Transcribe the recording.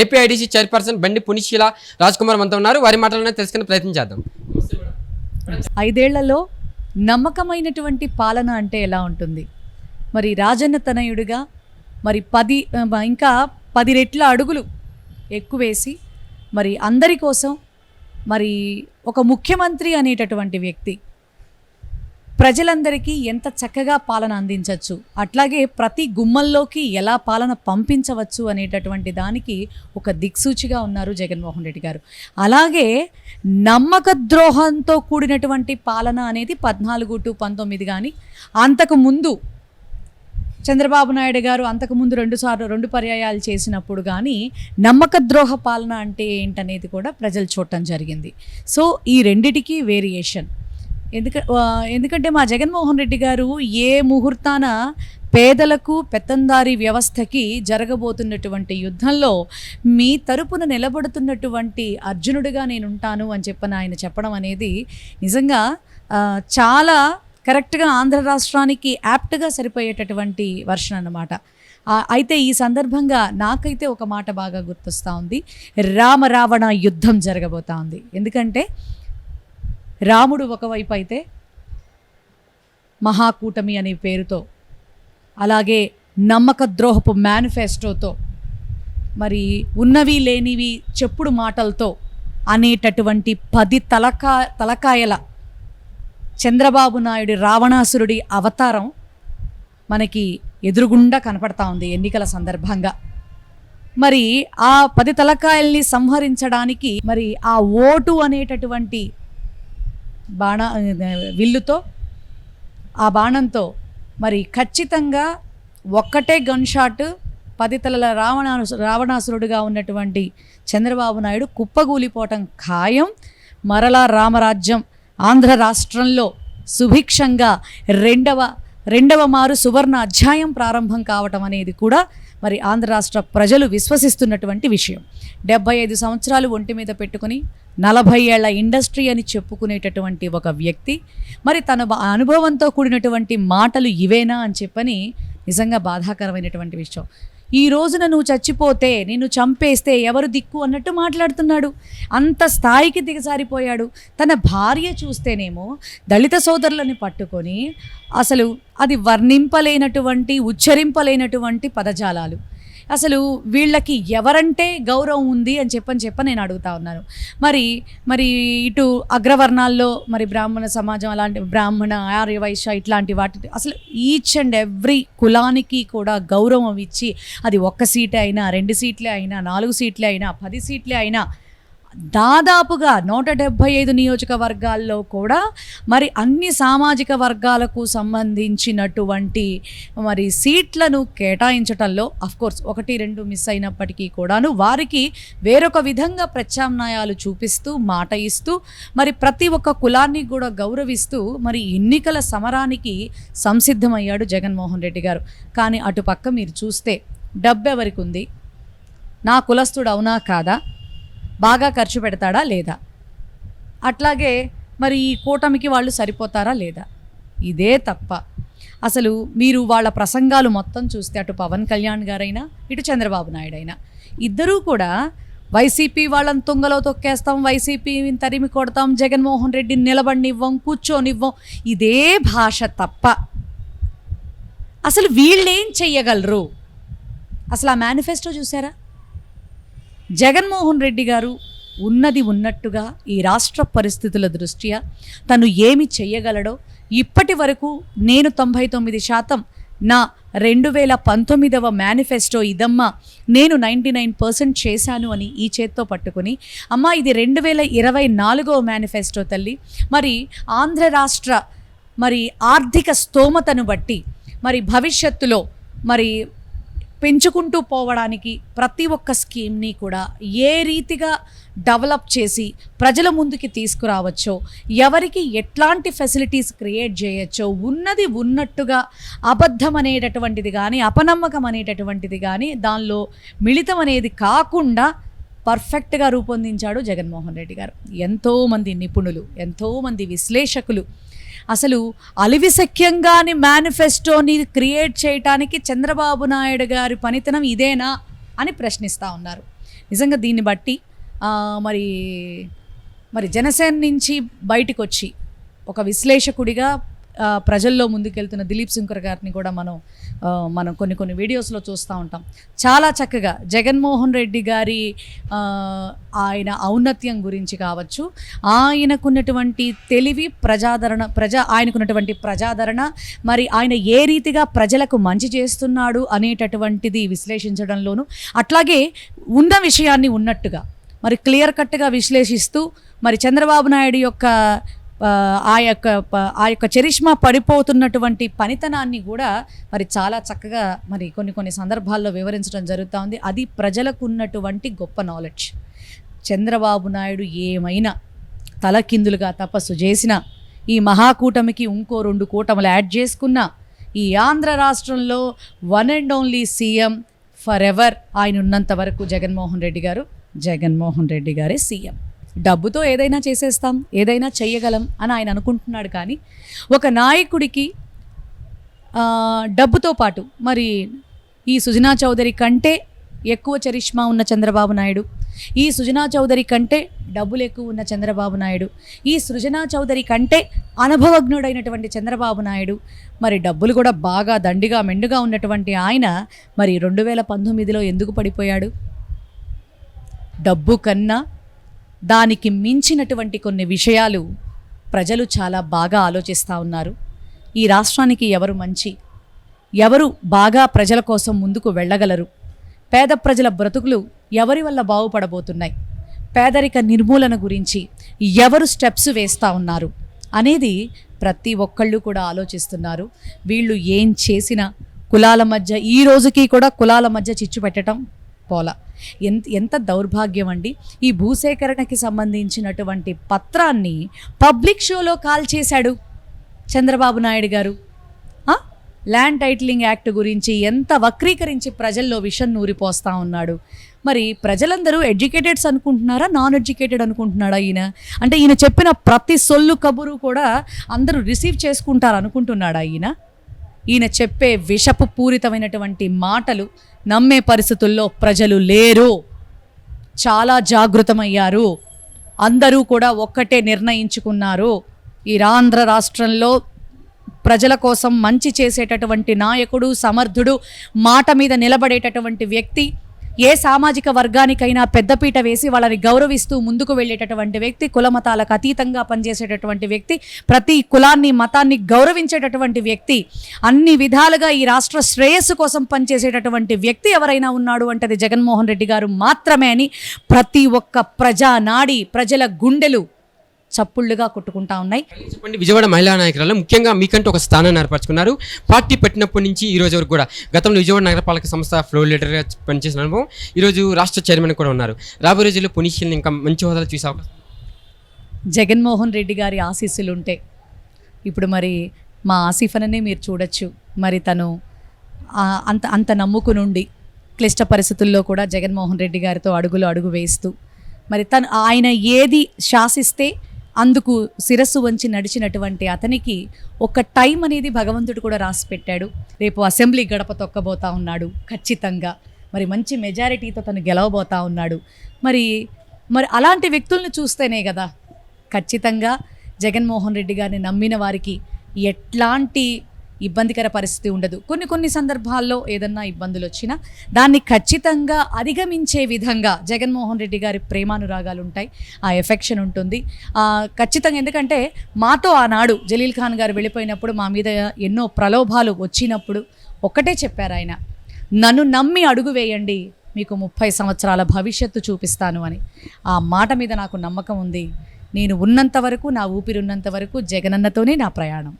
AP IDC chairperson బండి పునిశీల రాజ్ కుమార్ మనతో ఉన్నారు. వారి మాటలను తెలుసుకునే ప్రయత్నం చేద్దాం. ఐదేళ్ళలో నమ్మకమైనటువంటి పాలన అంటే ఎలా ఉంటుంది? మరి రాజన్న తనయుడిగా మరి పది ఇంకా పది రెట్ల అడుగులు ఎక్కువేసి మరి అందరి కోసం మరి ఒక ముఖ్యమంత్రి అనేటటువంటి వ్యక్తి ప్రజలందరికీ ఎంత చక్కగా పాలన అందించవచ్చు? అట్లాగే ప్రతి గుమ్మల్లోకి ఎలా పాలన పంపించవచ్చు అనేటటువంటి దానికి ఒక దిక్సూచిగా ఉన్నారు జగన్మోహన్ రెడ్డి గారు. అలాగే నమ్మక ద్రోహంతో కూడినటువంటి పాలన అనేది పద్నాలుగు టు పంతొమ్మిది కానీ అంతకు ముందు చంద్రబాబు నాయుడు గారు అంతకుముందు రెండు సార్లు రెండు పర్యాయాలు చేసినప్పుడు కానీ నమ్మక ద్రోహ పాలన అంటే ఏంటనేది కూడా ప్రజలు చూడటం జరిగింది. సో ఈ రెండిటికి వేరియేషన్. ఎందుక ఎందుకంటే మా జగన్మోహన్ రెడ్డి గారు ఏ ముహూర్తాన పేదలకు పెత్తందారి వ్యవస్థకి జరగబోతున్నటువంటి యుద్ధంలో మీ తరపున నిలబడుతున్నటువంటి అర్జునుడిగా నేను ఉంటాను అని చెప్పని ఆయన చెప్పడం అనేది నిజంగా చాలా కరెక్ట్గా ఆంధ్ర రాష్ట్రానికి యాప్ట్గా సరిపోయేటటువంటి వర్షన్ అన్నమాట. అయితే ఈ సందర్భంగా నాకైతే ఒక మాట బాగా గుర్తొస్తూ ఉంది. రామ రావణ యుద్ధం జరగబోతా ఉంది. ఎందుకంటే రాముడు ఒకవైపు అయితే మహాకూటమి అనే పేరుతో అలాగే నమ్మక ద్రోహపు మేనిఫెస్టోతో మరి ఉన్నవి లేనివి చెప్పుడు మాటలతో అనేటటువంటి పది తలకా తలకాయల చంద్రబాబు నాయుడు రావణాసురుడి అవతారం మనకి ఎదురుగుండా కనపడతా ఉంది ఎన్నికల సందర్భంగా. మరి ఆ పది తలకాయల్ని సంహరించడానికి మరి ఆ ఓటు అనేటటువంటి బాణ విల్లుతో ఆ బాణంతో. మరి ఖచ్చితంగా ఒక్కటే గన్ షాట్ పదితలల రావణాసు ఉన్నటువంటి చంద్రబాబు నాయుడు కుప్పగూలిపోవటం ఖాయం. మరలా రామరాజ్యం ఆంధ్ర రాష్ట్రంలో సుభిక్షంగా రెండవ రెండవ మారు సువర్ణ అధ్యాయం ప్రారంభం కావటం అనేది కూడా మరి ఆంధ్ర రాష్ట్ర ప్రజలు విశ్వసిస్తున్నటువంటి విషయం. డెబ్బై ఐదు సంవత్సరాలు ఒంటి మీద పెట్టుకుని నలభై ఏళ్ళ ఇండస్ట్రీ అని చెప్పుకునేటటువంటి ఒక వ్యక్తి మరి తన అనుభవంతో కూడినటువంటి మాటలు ఇవేనా అని చెప్పని నిజంగా బాధాకరమైనటువంటి విషయం. ఈ రోజున నువ్వు చచ్చిపోతే నిన్ను చంపేస్తే ఎవరు దిక్కు అన్నట్టు మాట్లాడుతున్నాడు. అంత స్థాయికి దిగజారిపోయాడు. తన భార్య చూస్తేనేమో దళిత సోదరులని పట్టుకొని అసలు అది వర్ణింపలేనటువంటి ఉచ్చరింపలేనటువంటి పదజాలాలు. అసలు వీళ్ళకి ఎవరంటే గౌరవం ఉంది అని చెప్పని చెప్పని నేను అడుగుతా ఉన్నాను. మరి మరి ఇటు అగ్రవర్ణాల్లో మరి బ్రాహ్మణ సమాజం అలాంటి బ్రాహ్మణ ఆర్యవైశ్య ఇట్లాంటి వాటి అసలు ఈచ్ అండ్ ఎవ్రీ కులానికి కూడా గౌరవం ఇచ్చి అది ఒక్క సీటే అయినా రెండు సీట్లే అయినా నాలుగు సీట్లే అయినా పది సీట్లే అయినా దాదాపుగా నూట డెబ్భై ఐదు నియోజకవర్గాల్లో కూడా మరి అన్ని సామాజిక వర్గాలకు సంబంధించినటువంటి మరి సీట్లను కేటాయించటంలో కోర్స్ ఒకటి రెండు మిస్ అయినప్పటికీ కూడాను వారికి వేరొక విధంగా ప్రత్యామ్నాయాలు చూపిస్తూ మాట ఇస్తూ మరి ప్రతి ఒక్క కులాన్ని కూడా గౌరవిస్తూ మరి ఎన్నికల సమరానికి సంసిద్ధమయ్యాడు జగన్మోహన్ రెడ్డి గారు. కానీ అటుపక్క మీరు చూస్తే డబ్బెవరికి ఉంది? నా కులస్తుడు అవునా కాదా? బాగా ఖర్చు పెడతాడా లేదా? అట్లాగే మరి ఈ కూటమికి వాళ్ళు సరిపోతారా లేదా? ఇదే తప్ప. అసలు మీరు వాళ్ళ ప్రసంగాలు మొత్తం చూస్తే అటు పవన్ కళ్యాణ్ గారైనా ఇటు చంద్రబాబు నాయుడు అయినా ఇద్దరూ కూడా వైసీపీ వాళ్ళని తుంగలో తొక్కేస్తాం వైసీపీని తరిమి కొడతాం జగన్మోహన్ రెడ్డిని నిలబడినివ్వం కూర్చోనివ్వం ఇదే భాష తప్ప. అసలు వీళ్ళేం చెయ్యగలరు? అసలు ఆ మేనిఫెస్టో చూసారా జగన్మోహన్ రెడ్డి గారు ఉన్నది ఉన్నట్టుగా ఈ రాష్ట్ర పరిస్థితుల దృష్ట్యా తను ఏమి చెయ్యగలడో ఇప్పటి వరకు నేను తొంభై తొమ్మిది శాతం నా రెండు వేల పంతొమ్మిదవ మేనిఫెస్టో ఇదమ్మా నేను నైంటీ నైన్ పర్సెంట్ చేశాను అని ఈ చేత్తో పట్టుకుని అమ్మా ఇది రెండు వేల ఇరవై నాలుగవ మేనిఫెస్టో తల్లి. మరి ఆంధ్ర రాష్ట్ర మరి ఆర్థిక స్తోమతను బట్టి మరి భవిష్యత్తులో మరి పెంచుకుంటూ పోవడానికి ప్రతి ఒక్క స్కీమ్ని కూడా ఏ రీతిగా డెవలప్ చేసి ప్రజల ముందుకి తీసుకురావచ్చో ఎవరికి ఎట్లాంటి ఫెసిలిటీస్ క్రియేట్ చేయొచ్చో ఉన్నది ఉన్నట్టుగా అబద్ధం అనేటటువంటిది కానీ అపనమ్మకం అనేటటువంటిది కానీ దానిలో మిళితం అనేది కాకుండా పర్ఫెక్ట్గా రూపొందించాడు జగన్మోహన్ రెడ్డి గారు. ఎంతోమంది నిపుణులు ఎంతోమంది విశ్లేషకులు అసలు అలివిసఖ్యంగాని మేనిఫెస్టోని క్రియేట్ చేయటానికి చంద్రబాబు నాయుడు గారి పనితనం ఇదేనా అని ప్రశ్నిస్తూ ఉన్నారు. నిజంగా దీన్ని బట్టి మరి మరి జనసేన నుంచి బయటకు వచ్చి ఒక విశ్లేషకుడిగా ప్రజల్లో ముందుకెళ్తున్న దిలీప్ శంకర్ గారిని కూడా మనం మనం కొన్ని కొన్ని వీడియోస్లో చూస్తూ ఉంటాం. చాలా చక్కగా జగన్మోహన్ రెడ్డి గారి ఆయన ఔన్నత్యం గురించి కావచ్చు ఆయనకున్నటువంటి తెలివి ప్రజాదరణ ప్రజా ఆయనకున్నటువంటి ప్రజాదరణ మరి ఆయన ఏ రీతిగా ప్రజలకు మంచి చేస్తున్నాడు అనేటటువంటిది విశ్లేషించడంలోనూ అట్లాగే ఉన్న విషయాన్ని ఉన్నట్టుగా మరి క్లియర్ కట్గా విశ్లేషిస్తూ మరి చంద్రబాబు నాయుడు యొక్క ఆ, యొక్క ప- ఆ యొక్క చరిష్మా పడిపోతున్నటువంటి పనితనాన్ని కూడా మరి చాలా చక్కగా మరి కొన్ని కొన్ని సందర్భాల్లో వివరించడం జరుగుతూ ఉంది. అది ప్రజలకు ఉన్నటువంటి గొప్ప నాలెడ్జ్ చంద్రబాబు నాయుడు ఏమైనా తలకిందులుగా తపస్సు చేసిన ఈ మహాకూటమికి ఇంకో రెండు కూటములు యాడ్ చేసుకున్న ఈ ఆంధ్ర రాష్ట్రంలో one and only CM forever ఆయన ఉన్నంత వరకు జగన్మోహన్ రెడ్డి గారు జగన్మోహన్ రెడ్డి గారే సీఎం. డబ్బుతో ఏదైనా చేసేస్తాం ఏదైనా చెయ్యగలం అని ఆయన అనుకుంటున్నాడు కానీ ఒక నాయకుడికి డబ్బుతో పాటు మరి ఈ సుజనా చౌదరి కంటే ఎక్కువ చరిష్మా ఉన్న చంద్రబాబు నాయుడు ఈ సుజనా చౌదరి కంటే డబ్బులు ఎక్కువ ఉన్న చంద్రబాబు నాయుడు ఈ సృజనా చౌదరి కంటే అనుభవజ్ఞుడైనటువంటి చంద్రబాబు నాయుడు మరి డబ్బులు కూడా బాగా దండిగా మెండుగా ఉన్నటువంటి ఆయన మరి రెండు వేల పంతొమ్మిదిలో ఎందుకు పడిపోయాడు? డబ్బు కన్నా దానికి మించినటువంటి కొన్ని విషయాలు ప్రజలు చాలా బాగా ఆలోచిస్తూ ఉన్నారు. ఈ రాష్ట్రానికి ఎవరు మంచి? ఎవరు బాగా ప్రజల కోసం ముందుకు వెళ్ళగలరు? పేద ప్రజల బ్రతుకులు ఎవరి వల్ల బాగుపడబోతున్నాయి? పేదరిక నిర్మూలన గురించి ఎవరు స్టెప్స్ వేస్తూ ఉన్నారు? అనేది ప్రతి ఒక్కళ్ళు కూడా ఆలోచిస్తున్నారు. వీళ్ళు ఏం చేసినా కులాల మధ్య ఈ రోజుకి కూడా కులాల మధ్య చిచ్చు పెట్టడం పోలా ఎంత ఎంత దౌర్భాగ్యం అండి ఈ భూసేకరణకి సంబంధించినటువంటి పత్రాన్ని పబ్లిక్ షోలో కాల్ చేశాడు చంద్రబాబు నాయుడు గారు. ల్యాండ్ టైటిలింగ్ యాక్ట్ గురించి ఎంత వక్రీకరించి ప్రజల్లో విషం నూరిపోస్తా ఉన్నాడు. మరి ప్రజలందరూ ఎడ్యుకేటెడ్స్ అనుకుంటున్నారా నాన్ ఎడ్యుకేటెడ్ అనుకుంటున్నాడా ఈయన? అంటే ఈయన చెప్పిన ప్రతి సొల్లు కబురు కూడా అందరూ రిసీవ్ చేసుకుంటారు అనుకుంటున్నాడా ఈయన? ఈయన చెప్పే విషపు పూరితమైనటువంటి మాటలు నమ్మే పరిస్థితుల్లో ప్రజలు లేరు. చాలా జాగృతమయ్యారు. అందరూ కూడా ఒక్కటే నిర్ణయించుకున్నారు. ఈ ఆంధ్ర రాష్ట్రంలో ప్రజల కోసం మంచి చేసేటటువంటి నాయకుడు సమర్థుడు మాట మీద నిలబడేటటువంటి వ్యక్తి ఏ సామాజిక వర్గానికైనా పెద్దపీట వేసి వాళ్ళని గౌరవిస్తూ ముందుకు వెళ్ళేటటువంటి వ్యక్తి కులమతాలకు అతీతంగా పనిచేసేటటువంటి వ్యక్తి ప్రతి కులాన్ని మతాన్ని గౌరవించేటటువంటి వ్యక్తి అన్ని విధాలుగా ఈ రాష్ట్ర శ్రేయస్సు కోసం పనిచేసేటటువంటి వ్యక్తి ఎవరైనా ఉన్నాడు అంటే అది జగన్మోహన్ రెడ్డి గారు మాత్రమే అని ప్రతి ఒక్క ప్రజా నాడి ప్రజల గుండెలు చప్పుళ్ళుగా కొట్టుకుంటా ఉన్నాయి. చెప్పండి విజయవాడ మహిళా నాయకురాలు ముఖ్యంగా మీకంటూ ఒక స్థానాన్ని ఏర్పరచుకున్నారు. పార్టీ పెట్టినప్పటి నుంచి ఈ రోజు వరకు కూడా గతంలో విజయవాడ నగరపాలక సంస్థ ఫ్లోర్ లీడర్గా పనిచేసిన అనుభవం ఈరోజు రాష్ట్ర చైర్మన్ కూడా ఉన్నారు. రాబోయే రోజుల్లో పునీషిల్ని ఇంకా మంచి హోదాలు చూసే అవకాశం జగన్మోహన్ రెడ్డి గారి ఆశీస్సులు ఉంటే ఇప్పుడు మరి మా ఆసిఫననే మీరు చూడొచ్చు. మరి తను అంత అంత నమ్ముకునుండి క్లిష్ట పరిస్థితుల్లో కూడా జగన్మోహన్ రెడ్డి గారితో అడుగులు అడుగు వేస్తూ మరి తను ఆయన ఏది శాసిస్తే అందుకు శిరస్సు వంచి నడిచినటువంటి అతనికి ఒక టైం అనేది భగవంతుడు కూడా రాసి పెట్టాడు. రేపు అసెంబ్లీ గడప తొక్కబోతా ఉన్నాడు. ఖచ్చితంగా. మరి మంచి మెజారిటీతో తను గెలవబోతా ఉన్నాడు. మరి మరి అలాంటి వ్యక్తుల్ని చూస్తేనే కదా. ఖచ్చితంగా జగన్మోహన్ రెడ్డి గారిని నమ్మిన వారికి ఎట్లాంటి ఇబ్బందికర పరిస్థితి ఉండదు. కొన్ని కొన్ని సందర్భాల్లో ఏదన్నా ఇబ్బందులు వచ్చినా దాన్ని ఖచ్చితంగా అధిగమించే విధంగా జగన్మోహన్ రెడ్డి గారి ప్రేమానురాగాలు ఉంటాయి. ఆ ఎఫెక్షన్ ఉంటుంది. ఖచ్చితంగా ఎందుకంటే మాతో ఆనాడు జలీల్ ఖాన్ గారు వెళ్ళిపోయినప్పుడు మా మీద ఎన్నో ప్రలోభాలు వచ్చినప్పుడు ఒక్కటే చెప్పారు ఆయన నన్ను నమ్మి అడుగు వేయండి మీకు ముప్పై సంవత్సరాల భవిష్యత్తు చూపిస్తాను అని. ఆ మాట మీద నాకు నమ్మకం ఉంది. నేను ఉన్నంత వరకు నా ఊపిరి ఉన్నంత వరకు జగనన్నతోనే నా ప్రయాణం.